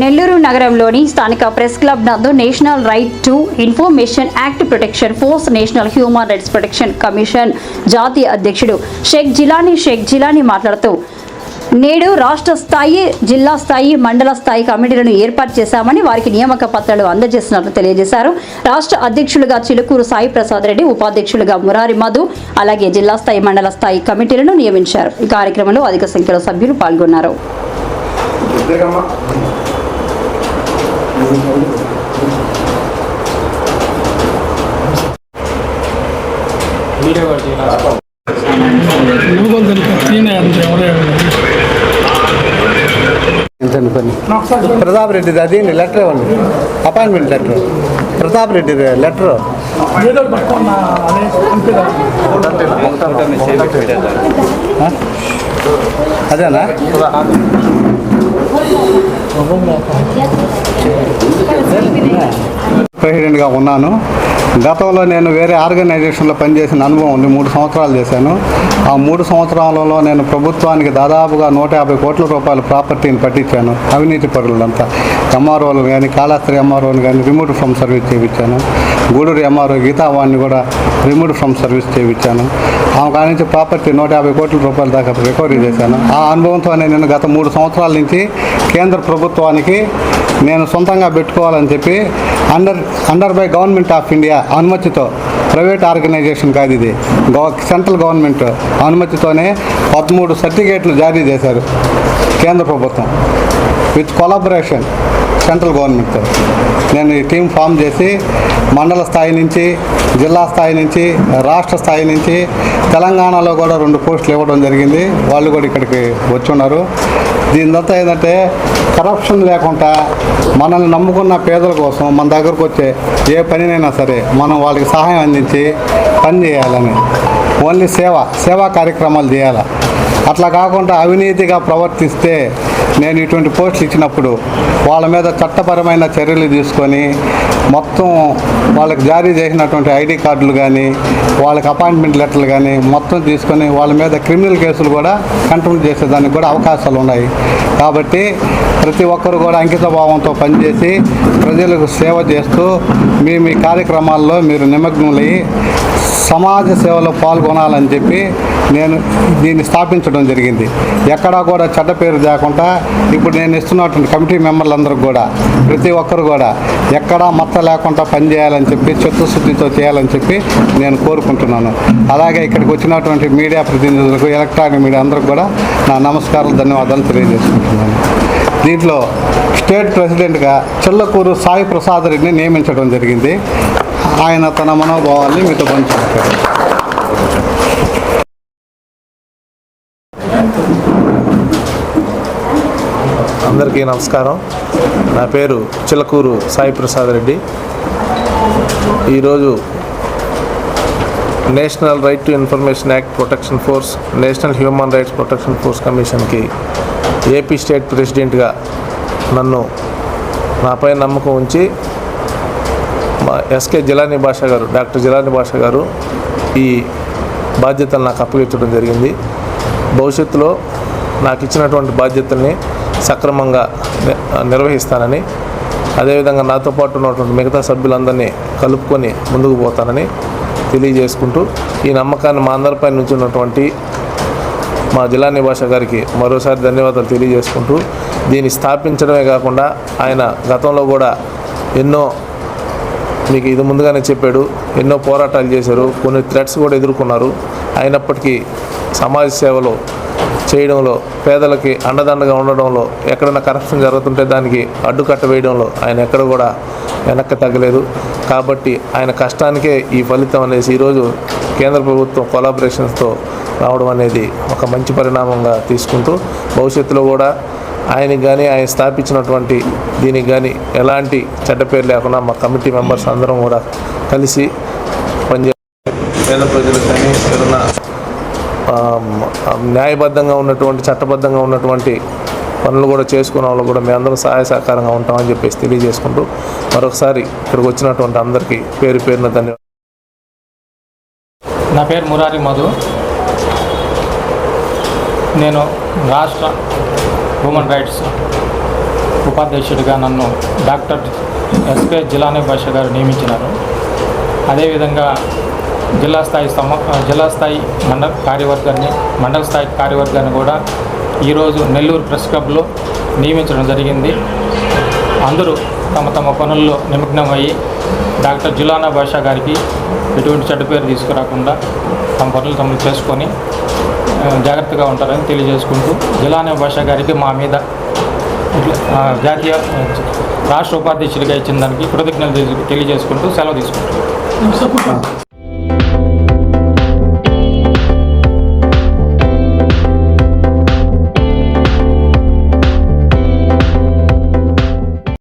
నెల్లూరు నగరంలోని స్థానిక press club నందు national right to information act protection force national human rights protection commission జాతీయ అధ్యక్షుడు షేక్ జిలానీ షేక్ జిలానీ మాట్లాడుతూ నేడు రాష్ట్ర స్థాయి జిల్లా స్థాయి మండల స్థాయి కమిటీలను ఏర్పాటు చేశామని వారికి నియామక పత్రాలు అందజేస్తున్నట్లు తెలియజేశారు. రాష్ట్ర అధ్యక్షులుగా చిలుకూరు సాయి ప్రసాద్ రెడ్డి ఉపాధ్యక్షులుగా మురారి మధు అలాగే జిల్లా స్థాయి మండల స్థాయి కమిటీలను నియమించారు. ఈ కార్యక్రమంలో అధిక సంఖ్యలో సభ్యులు పాల్గొన్నారు. ప్రతాప్ రెడ్డి అదేంటి లెటర్ ఇవ్వండి. Appointment letter Pratap Reddy letter. అదేనా? ప్రెసిడెంట్గా ఉన్నాను. గతంలో నేను వేరే ఆర్గనైజేషన్లో పనిచేసిన అనుభవం ఉంది మూడు సంవత్సరాలు చేశాను. ఆ మూడు సంవత్సరాలలో నేను ప్రభుత్వానికి దాదాపుగా నూట యాభై కోట్ల రూపాయల ప్రాపర్టీని పట్టించాను. అవినీతి పరులంతా. ఎంఆర్ఓలు కానీ కాళాస్త్రి ఎంఆర్ఓని కానీ రిమూవ్ ఫ్రమ్ సర్వీస్ చేయించాను. గూడూరు ఎంఆర్ఓ గీతావాణ్ణి కూడా రిమూవ్ ఫ్రమ్ సర్వీస్ చేయించాను. ఆమె కాడి నుంచి ప్రాపర్టీ నూట యాభై కోట్ల రూపాయల దాకా రికవరీ చేశాను. ఆ అనుభవంతోనే నేను గత మూడు సంవత్సరాల నుంచి కేంద్ర ప్రభుత్వానికి నేను సొంతంగా పెట్టుకోవాలని చెప్పి under under by government of India అనుమతితో ప్రైవేట్ ఆర్గనైజేషన్ కాదు ఇది. సెంట్రల్ గవర్నమెంట్ అనుమతితోనే పదమూడు సర్టిఫికేట్లు జారీ చేశారు కేంద్ర ప్రభుత్వం. విత్ కొలాబరేషన్ సెంట్రల్ గవర్నమెంట్తో నేను ఈ టీం ఫామ్ చేసి మండల స్థాయి నుంచి జిల్లా స్థాయి నుంచి రాష్ట్ర స్థాయి నుంచి తెలంగాణలో కూడా రెండు పోస్టులు ఇవ్వడం జరిగింది. వాళ్ళు కూడా ఇక్కడికి వచ్చి ఉన్నారు. దీనిదంతా ఏంటంటే కరప్షన్ లేకుండా మనల్ని నమ్ముకున్న పేదల కోసం మన దగ్గరకు వచ్చే ఏ పనినైనా సరే మనం వాళ్ళకి సహాయం అందించి పని చేయాలని. ఓన్లీ సేవ సేవా కార్యక్రమాలు చేయాలి? అట్లా కాకుండా అవినీతిగా ప్రవర్తిస్తే నేను ఇటువంటి పోస్టులు ఇచ్చినప్పుడు వాళ్ళ మీద చట్టపరమైన చర్యలు తీసుకొని మొత్తం వాళ్ళకి జారీ చేసినటువంటి ఐడి కార్డులు కానీ వాళ్ళకి అపాయింట్మెంట్ లెటర్లు కానీ మొత్తం తీసుకొని వాళ్ళ మీద క్రిమినల్ కేసులు కూడా కంట్రోల్ చేసేదానికి కూడా అవకాశాలు ఉన్నాయి. కాబట్టి ప్రతి ఒక్కరు కూడా అంకిత భావంతో పనిచేసి ప్రజలకు సేవ చేస్తూ మీ మీ కార్యక్రమాల్లో మీరు నిమగ్నమై సమాజ సేవలో పాల్గొనాలని చెప్పి నేను దీన్ని స్థాపించడం జరిగింది. ఎక్కడా కూడా చెడ్డ పేరు లేకుండా ఇప్పుడు నేను ఇస్తున్నటువంటి కమిటీ మెంబర్లందరూ కూడా ప్రతి ఒక్కరు కూడా ఎక్కడా మచ్చ లేకుండా పనిచేయాలని చెప్పి చిత్తశుద్ధితో చేయాలని చెప్పి నేను కోరుకుంటున్నాను. అలాగే ఇక్కడికి వచ్చినటువంటి మీడియా ప్రతినిధులకు ఎలక్ట్రానిక్ మీడియా అందరికి కూడా నా నమస్కారాలు ధన్యవాదాలు తెలియజేసుకుంటున్నాను. దీంట్లో స్టేట్ ప్రెసిడెంట్గా చిల్లకూరు సాయి ప్రసాద్ రెడ్డిని నియమించడం జరిగింది. ఆయన తన మనోభావాల్ని మీతో పంచుకుంటారు అందరికీ నమస్కారం. నా పేరు చిలకూరు సాయి ప్రసాద్ రెడ్డి. ఈరోజు national right to information act protection force national human rights protection force కమిషన్కి ఏపీ స్టేట్ ప్రెసిడెంట్గా నన్ను నాపై నమ్మకం ఉంచి మా ఎస్కే జిలాని భాష గారు డాక్టర్ జిలాని భాష గారు ఈ బాధ్యతలు నాకు అప్పగించడం జరిగింది. భవిష్యత్తులో నాకు ఇచ్చినటువంటి బాధ్యతల్ని సక్రమంగా నిర్వహిస్తానని అదేవిధంగా నాతో పాటు ఉన్నటువంటి మిగతా సభ్యులందరినీ కలుపుకొని ముందుకు పోతానని తెలియజేసుకుంటూ ఈ నమ్మకాన్ని మా అందరిపై నుంచి ఉన్నటువంటి మా జిల్లా నివాస గారికి మరోసారి ధన్యవాదాలు తెలియజేసుకుంటూ దీన్ని స్థాపించడమే కాకుండా ఆయన గతంలో కూడా ఎన్నో మీకు ఇది ముందుగానే చెప్పాడు. ఎన్నో పోరాటాలు చేశారు. కొన్ని థ్రెట్స్ కూడా ఎదుర్కొన్నారు. అయినప్పటికీ సమాజ సేవలో చేయడంలో పేదలకి అండదండగా ఉండడంలో ఎక్కడైనా కరప్షన్ జరుగుతుంటే దానికి అడ్డుకట్ట వేయడంలో ఆయన ఎక్కడ కూడా వెనక్కి తగ్గలేదు. కాబట్టి ఆయన కష్టానికే ఈ ఫలితం అనేసి ఈరోజు కేంద్ర ప్రభుత్వం కొలాబరేషన్స్తో రావడం అనేది ఒక మంచి పరిణామంగా తీసుకుంటూ భవిష్యత్తులో కూడా ఆయనకి కానీ ఆయన స్థాపించినటువంటి దీనికి కానీ ఎలాంటి చెడ్డ పేరు లేకుండా మా కమిటీ మెంబర్స్ అందరం కూడా కలిసి పనిచే పేద ప్రజలకు కానీ ఏదైనా న్యాయబద్ధంగా ఉన్నటువంటి చట్టబద్ధంగా ఉన్నటువంటి పనులు కూడా చేసుకునే వాళ్ళు కూడా మేము అందరం సహాయ సహకారంగా ఉంటామని చెప్పేసి తెలియజేసుకుంటూ మరొకసారి ఇక్కడికి వచ్చినటువంటి అందరికీ పేరు పేరున ధన్యవాదాలు. నా పేరు మురారి మధు. నేను రాష్ట్ర హ్యూమన్ రైట్స్ ఉపాధ్యక్షుడిగా నన్ను డాక్టర్ ఎస్కే జిలానీ భాష గారు నియమించినారు. అదేవిధంగా జిల్లా స్థాయి సమ జిల్లా స్థాయి మండల కార్యవర్గాన్ని మండల స్థాయి కార్యవర్గాన్ని కూడా ఈరోజు నెల్లూరు ప్రెస్ క్లబ్లో నియమించడం జరిగింది. అందరూ తమ తమ పనుల్లో నిమగ్నమయ్యి డాక్టర్ జులానా భాషా గారికి ఎటువంటి చెడ్డ పేరు తీసుకురాకుండా తమ పనులు తమలు చేసుకొని జాగ్రత్తగా ఉంటారని తెలియజేసుకుంటూ జిలానే భాషా గారికి మా మీద ఇట్లా, జాతీయ రాష్ట్ర ఉపాధ్యక్షుడిగా ఇచ్చిన దానికి కృతజ్ఞతలు తెలియజేసుకుంటూ సెలవు తీసుకుంటాం